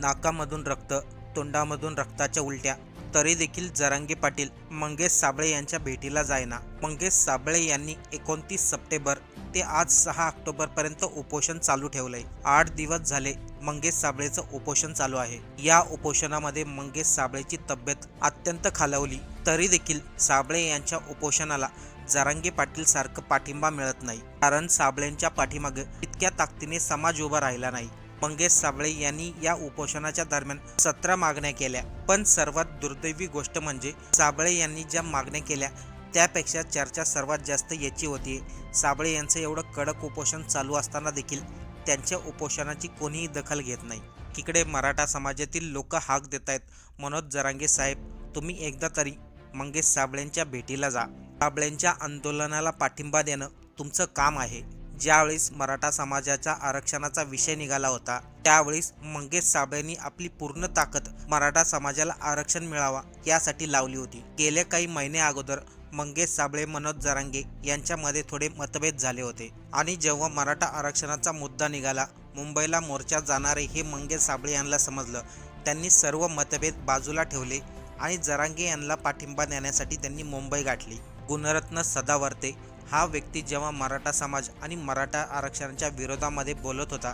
नाकामधून रक्त तोंडामधून रक्ताच्या उलट्या. तरी देखील जरांगे पाटील मंगेश साबळे यांच्या भेटीला जायना. मंगेश साबळे यांनी एकोणतीस सप्टेंबर ते आज सहा ऑक्टोबर पर्यंत उपोषण चालू ठेवलंय. आठ दिवस झाले मंगेश साबळेचं उपोषण चालू आहे. या उपोषणामध्ये मंगेश साबळेची तब्येत अत्यंत खालावली. तरी देखील साबळे यांच्या उपोषणाला जरांगे पाटील सारखं पाठिंबा मिळत नाही. कारण साबळेंच्या पाठीमागे इतक्या ताकदीने समाज उभा राहिला नाही. मंगेश साबळे यांनी या उपोषणाच्या दरम्यान सतरा मागण्या केल्या. पण सर्वात दुर्दैवी गोष्ट म्हणजे साबळे यांनी ज्या मागण्या केल्या त्यापेक्षा चर्चा सर्वात जास्त याची होती. साबळे यांचं एवढं कडक उपोषण चालू असताना देखील त्यांच्या उपोषणाची कोणीही दखल घेत नाही. इकडे मराठा समाजातील लोक हाक देत आहेत मनोज जरांगे साहेब तुम्ही एकदा तरी मंगेश साबळेंच्या भेटीला जा. साबळेंच्या आंदोलनाला पाठिंबा देणं तुमचं काम आहे. ज्यावेळेस मराठा समाजाचा आरक्षणाचा विषय निघाला होता त्यावेळेस मंगेश साबळेंनी आपली पूर्ण ताकद मराठा समाजाला आरक्षण मिळावा यासाठी लावली होती. गेल्या काही महिने अगोदर मंगेश साबळे मनोज जरांगे यांच्यामध्ये थोडे मतभेद झाले होते आणि जेव्हा मराठा आरक्षणाचा मुद्दा निघाला मुंबईला मोर्चा जाणारे हे मंगेश साबळे यांना समजलं. त्यांनी सर्व मतभेद बाजूला ठेवले आणि जरांगे यांना पाठिंबा देण्यासाठी त्यांनी मुंबई गाठली. गुणरत्न सदावर्ते हा व्यक्ती जेव्हा मराठा समाज आणि मराठा आरक्षणाच्या विरोधामध्ये बोलत होता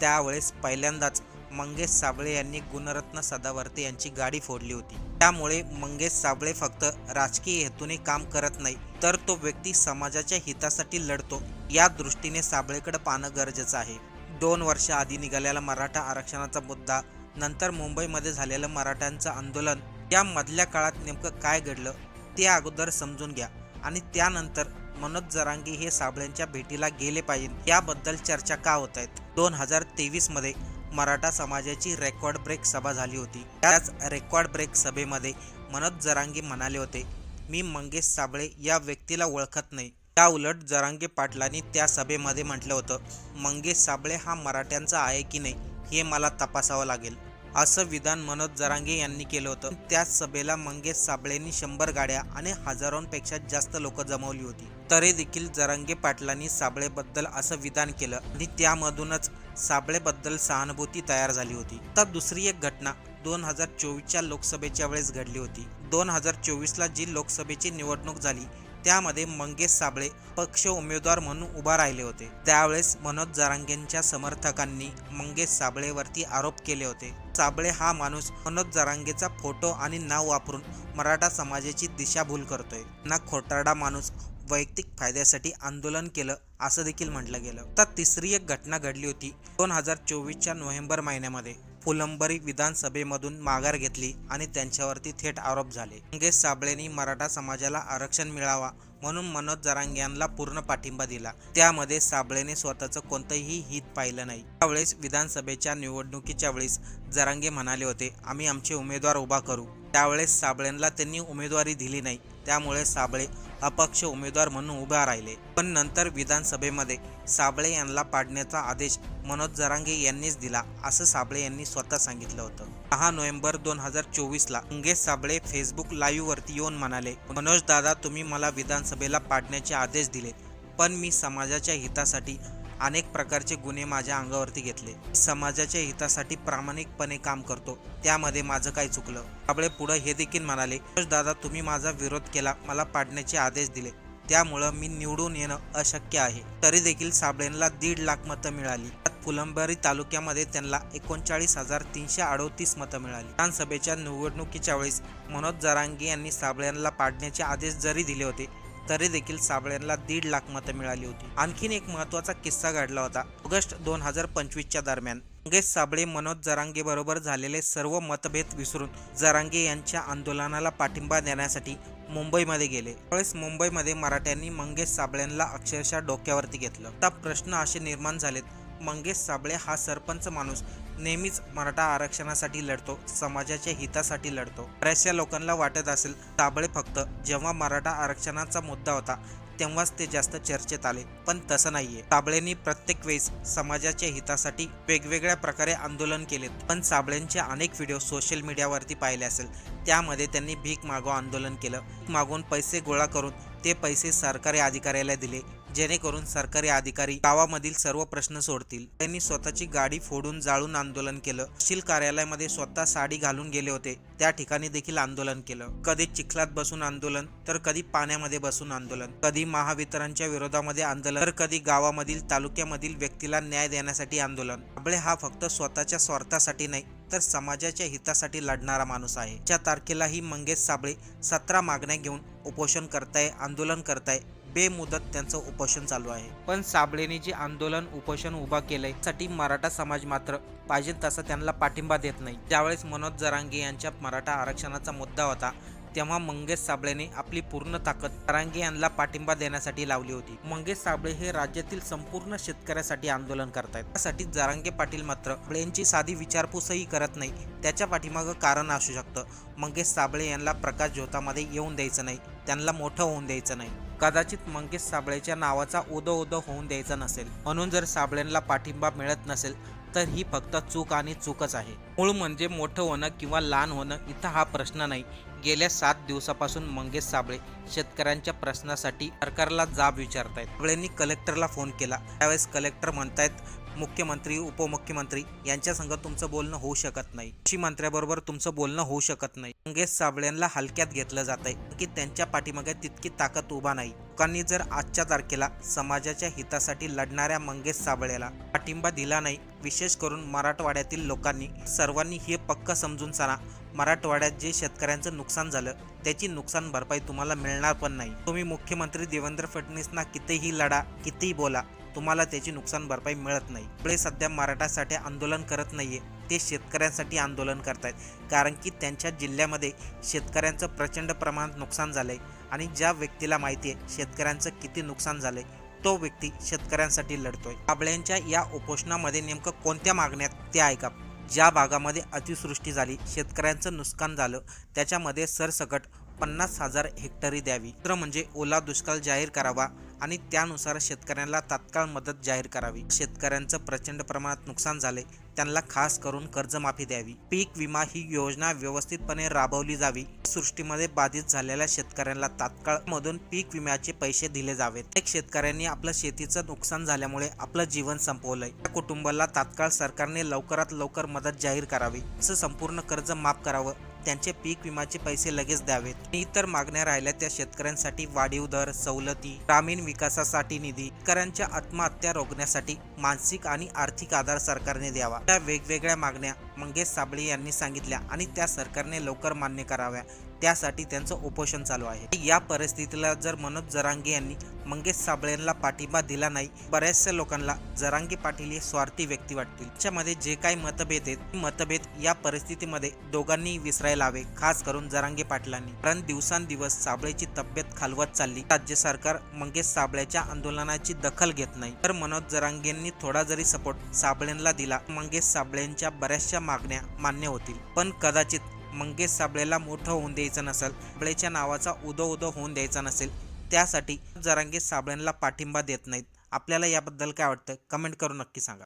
त्यावेळेस पहिल्यांदाच मंगेश साबळे यांनी गुणरत्न सदावर्ते यांची गाडी फोडली होती. त्यामुळे मंगेश साबळे फक्त राजकीय हेतूने काम करत नाही तर तो व्यक्ती समाजाच्या हितासाठी लढतो या दृष्टीने साबळेकडे पाहणं गरजेचं आहे. दोन वर्ष आधी निघालेला मराठा आरक्षणाचा मुद्दा नंतर मुंबईमध्ये झालेलं मराठ्यांचं आंदोलन या मधल्या काळात नेमकं काय घडलं ते अगोदर समजून घ्या आणि त्यानंतर मनोज जरांगी हे साबळेंच्या भेटीला गेले पाहिजे. याबद्दल चर्चा का होत आहेत दोन हजार तेवीसमध्ये मराठा समाजाची रेकॉर्ड ब्रेक सभा झाली होती. त्याच रेकॉर्ड ब्रेक सभेमध्ये मनोज जरांगी म्हणाले होते मी मंगेश साबळे या व्यक्तीला ओळखत नाही. त्या उलट जरांगे पाटलांनी त्या सभेमध्ये म्हटलं होतं मंगेश साबळे हा मराठ्यांचा आहे की नाही हे मला तपासावं लागेल. असं विधान मनोज जरांगे यांनी केलं होतं. त्याच सभेला मंगेश साबळेंनी शंभर गाड्या आणि हजारोंपेक्षा जास्त लोक जमवली होती. तरी देखील जरांगे पाटलांनी साबळेबद्दल असं विधान केलं आणि त्यामधूनच साबळेबद्दल सहानुभूती तयार झाली होती. तर दुसरी एक घटना दोन हजार चोवीसच्या लोकसभेच्या वेळेस घडली होती. दोन हजार चोवीसला जी लोकसभेची निवडणूक झाली त्यामध्ये मंगेश साबळे पक्ष उमेदवार म्हणून उभा राहिले होते. त्यावेळेस मनोज जरांगेंच्या समर्थकांनी मंगेश साबळेवरती आरोप केले होते. साबळे हा माणूस मनोज जरांगेचा फोटो आणि नाव वापरून मराठा समाजाची दिशाभूल करतोय. ना खोटारडा माणूस वैयक्तिक फायद्यासाठी आंदोलन केलं असं देखील म्हटलं गेलं. तर तिसरी एक घटना घडली होती दोन हजार चोवीसच्या नोव्हेंबर महिन्यामध्ये. फुलंबरी विधानसभेमधून माघार घेतली आणि त्यांच्यावरती थेट आरोप झाले. मंगेश साबळेंनी मराठा समाजाला आरक्षण मिळावा म्हणून मनोज जरांग यांना पूर्ण पाठिंबा दिला. त्यामध्ये साबळेने स्वतःचं कोणतंही हित पाहिलं नाही. त्यावेळेस विधानसभेच्या निवडणुकीच्या वेळेस जरांगे म्हणाले होते आम्ही आमचे उमेदवार उभा करू. त्यावेळेस साबळेंना त्यांनी उमेदवारी दिली नाही. त्यामुळे साबळे अपक्ष उमेदवार म्हणून उभा राहिले. पण नंतर विधानसभेमध्ये साबळे यांना पाडण्याचा आदेश मनोज जरांगे यांनीच दिला असं साबळे यांनी स्वतः सांगितलं होतं. सहा नोव्हेंबर दोन हजार चोवीसला मंगेश साबळे फेसबुक लाईव्ह वरती येऊन म्हणाले मनोज दादा तुम्ही मला विधानसभेला पाडण्याचे आदेश दिले पण मी समाजाच्या हितासाठी अनेक प्रकारचे गुन्हे माझ्या अंगावरती घेतले. समाजाच्या हितासाठी प्रामाणिकपणे काम करतो. त्यामध्ये माझं काय चुकलं? साबळे पुढे हे देखील म्हणाले दादा तुम्ही माझा विरोध केला. मला पाडण्याचे आदेश दिले. त्यामुळं मी निवडून येणं अशक्य आहे. तरी देखील साबळेंना दीड लाख मतं मिळाली. फुलंबारी तालुक्यामध्ये त्यांना एकोणचाळीस हजार तीनशे अडोतीस मतं मिळाली. विधानसभेच्या निवडणुकीच्या वेळेस मनोज जरांगे यांनी साबळ्यांना पाडण्याचे आदेश जरी दिले होते तरी देखील साबळेंना दीड लाख मतं मिळाली होती. आणखीन एक महत्त्वाचा किस्सा घडला होता. ऑगस्ट दोन हजार पंचवीसच्या दरम्यान मंगेश साबळे मनोज जरांगे बरोबर झालेले सर्व मतभेद विसरून जरांगे यांच्या आंदोलनाला पाठिंबा देण्यासाठी मुंबईमध्ये गेले. त्यावेळेस मुंबईमध्ये मराठ्यांनी मंगेश साबळेंना अक्षरशः डोक्यावरती घेतलं. आता प्रश्न असे निर्माण झालेत मंगेश साबळे हा सरपंच माणूस नेहमीच मराठा आरक्षणासाठी लढतो समाजाच्या हितासाठी लढतो. बऱ्याचशा लोकांना वाटत असेल ताबळे फक्त जेव्हा मराठा आरक्षणाचा मुद्दा होता तेव्हाच ते जास्त चर्चेत आले. पण तसं नाहीये. साबळेंनी प्रत्येक वेळेस समाजाच्या हितासाठी वेगवेगळ्या प्रकारे आंदोलन केलेत. पण साबळेंचे अनेक व्हिडिओ सोशल मीडियावरती पाहिले असेल. त्यामध्ये त्यांनी भीक मागो आंदोलन केलं. मागून पैसे गोळा करून ते पैसे सरकारी अधिकाऱ्याला दिले. जेणेकरून सरकारी अधिकारी गावामधील सर्व प्रश्न सोडतील. त्यांनी स्वतःची गाडी फोडून जाळून आंदोलन केलं. तहसील कार्यालयामध्ये स्वतः साडी घालून गेले होते. त्या ठिकाणी देखील आंदोलन केलं. कधी चिखलात बसून आंदोलन तर कधी पाण्यामध्ये बसून आंदोलन. कधी महावितरणच्या विरोधामध्ये आंदोलन तर कधी गावामधील तालुक्यामधील व्यक्तीला न्याय देण्यासाठी आंदोलन. आबळे हा फक्त स्वतःच्या स्वार्थासाठी नाही तर समाजाच्या हितासाठी लढणारा माणूस आहे. च्या तारखेलाही मंगेश साबळे सतरा मागण्या घेऊन उपोषण करताय आंदोलन करताय बेमुदत त्यांचं उपोषण चालू आहे. पण साबळेने जे आंदोलन उपोषण उभा केलंयसाठी मराठा समाज मात्र पाहिजे तसा त्यांना पाठिंबा देत नाही. ज्यावेळेस मनोज जरांगे यांच्या मराठा आरक्षणाचा मुद्दा होता तेव्हा मंगेश साबळेने आपली पूर्ण ताकद जरांगे यांना पाठिंबा देण्यासाठी लावली होती. मंगेश साबळे हे राज्यातील संपूर्ण शेतकऱ्यासाठी आंदोलन करतायत. त्यासाठी जरांगे पाटील मात्र यांची साधी विचारपूसही करत नाही. त्याच्या पाठीमागं कारण असू शकतं. मंगेश साबळे यांना प्रकाश ज्योतामध्ये येऊन द्यायचं नाही. त्यांना मोठं होऊन द्यायचं नाही. कदाचित मंगेश साबळेच्या नावाचा उदो उदो होऊन द्यायचा नसेल. म्हणून जर साबळेंना पाठिंबा मिळत नसेल तर ही फक्त चूक आणि चूकच आहे. मूळ म्हणजे मोठं होणं किंवा लहान होणं इथं हा प्रश्न नाही. गेल्या सात दिवसापासून मंगेश साबळे शेतकऱ्यांच्या प्रश्नासाठी सरकारला जाब विचारतायत. साबळेंनी कलेक्टरला फोन केला. त्यावेळेस कलेक्टर म्हणतायत मुख्यमंत्री उपमुख्यमंत्री यांच्या संग तुमचं बोलणं होऊ शकत नाही. कृषी मंत्र्याबरोबर तुमचं बोलणं होऊ शकत नाही. मंगेश साबळ्यांना हलक्यात घेतलं जात आहे की त्यांच्या पाठीमागे तितकी ताकद उभा नाही. लोकांनी जर आजच्या तारखेला समाजाच्या हितासाठी लढणाऱ्या मंगेश साबळेला पाठिंबा दिला नाही विशेष करून मराठवाड्यातील लोकांनी सर्वांनी हे पक्क समजून सांगा. मराठवाड्यात जे शेतकऱ्यांचं नुकसान झालं त्याची नुकसान भरपाई तुम्हाला मिळणार पण नाही. तुम्ही मुख्यमंत्री देवेंद्र फडणवीसना कितीही लढा कितीही बोला तुम्हाला त्याची नुकसान भरपाई मिळत नाही. पुढे सध्या मराठासाठी आंदोलन करत नाहीये. ते शेतकऱ्यांसाठी आंदोलन करतायत. कारण की त्यांच्या जिल्ह्यामध्ये शेतकऱ्यांचं प्रचंड प्रमाणात नुकसान झालंय. आणि ज्या व्यक्तीला माहिती आहे शेतकऱ्यांचं किती नुकसान झालंय तो व्यक्ती शेतकऱ्यांसाठी लढतोय. काबळ्यांच्या या उपोषणामध्ये नेमकं कोणत्या मागण्यात ते ऐका. ज्या भागामध्ये अतिवृष्टी झाली शेतकऱ्यांचं नुकसान झालं त्याच्यामध्ये सरसकट पन्नास हजार हेक्टरी द्यावी. दुसरं म्हणजे ओला दुष्काळ जाहीर करावा आणि त्यानुसार शेतकऱ्यांना तात्काळ मदत जाहीर करावी. शेतकऱ्यांचं प्रचंड प्रमाणात नुकसान झाले त्यांना खास करून कर्जमाफी द्यावी. पीक विमा ही योजना व्यवस्थितपणे राबवली जावी. सृष्टीमध्ये बाधित झालेल्या शेतकऱ्यांना तात्काळ मधून पीक विम्याचे पैसे दिले जावेत. अनेक शेतकऱ्यांनी आपलं शेतीचं नुकसान झाल्यामुळे आपलं जीवन संपवलंय. त्या कुटुंबाला तात्काळ सरकारने लवकरात लवकर मदत जाहीर करावी. असं संपूर्ण कर्ज माफ करावं. त्यांचे पीक विम्याचे पैसे लगेच द्यावेत. आणि इतर मागण्या राहिल्या त्या शेतकऱ्यांसाठी वाढीव दर सवलती ग्रामीण विकासासाठी निधी शेतकऱ्यांच्या आत्महत्या रोखण्यासाठी मानसिक आणि आर्थिक आधार सरकारने द्यावा. त्या वेगवेगळ्या मागण्या मंगेश साबळे यांनी सांगितल्या आणि त्या सरकारने लवकर मान्य कराव्या. त्यासाठी त्यांचं उपोषण चालू आहे. या परिस्थितीला जर मनोज जरांगे यांनी मंगेश साबळेंना पाठिंबा दिला नाही बऱ्याचशा लोकांना जरांगे पाटील हे स्वार्थी व्यक्ती वाटतील. त्याच्यामध्ये जे काही मतभेद आहेत मतभेद या परिस्थितीमध्ये दोघांनी विसरायला हवे खास करून जरांगे पाटलांनी. कारण दिवसांदिवस साबळेची तब्येत खालवत चालली. राज्य सरकार मंगेश साबळेच्या आंदोलनाची दखल घेत नाही. तर मनोज जरांगेंनी थोडा जरी सपोर्ट साबळेंना दिला मंगेश साबळेंच्या बऱ्याचशा मागण्या मान्य होतील. पण कदाचित मंगेश साबळेला मोठं होऊन द्यायचं नसेल साबळेच्या नावाचा उदो उदो होऊन द्यायचा नसेल त्यासाठी जरांगे साबळेंना पाठिंबा देत नाहीत. आपल्याला याबद्दल काय वाटतं? कमेंट करून नक्की सांगा.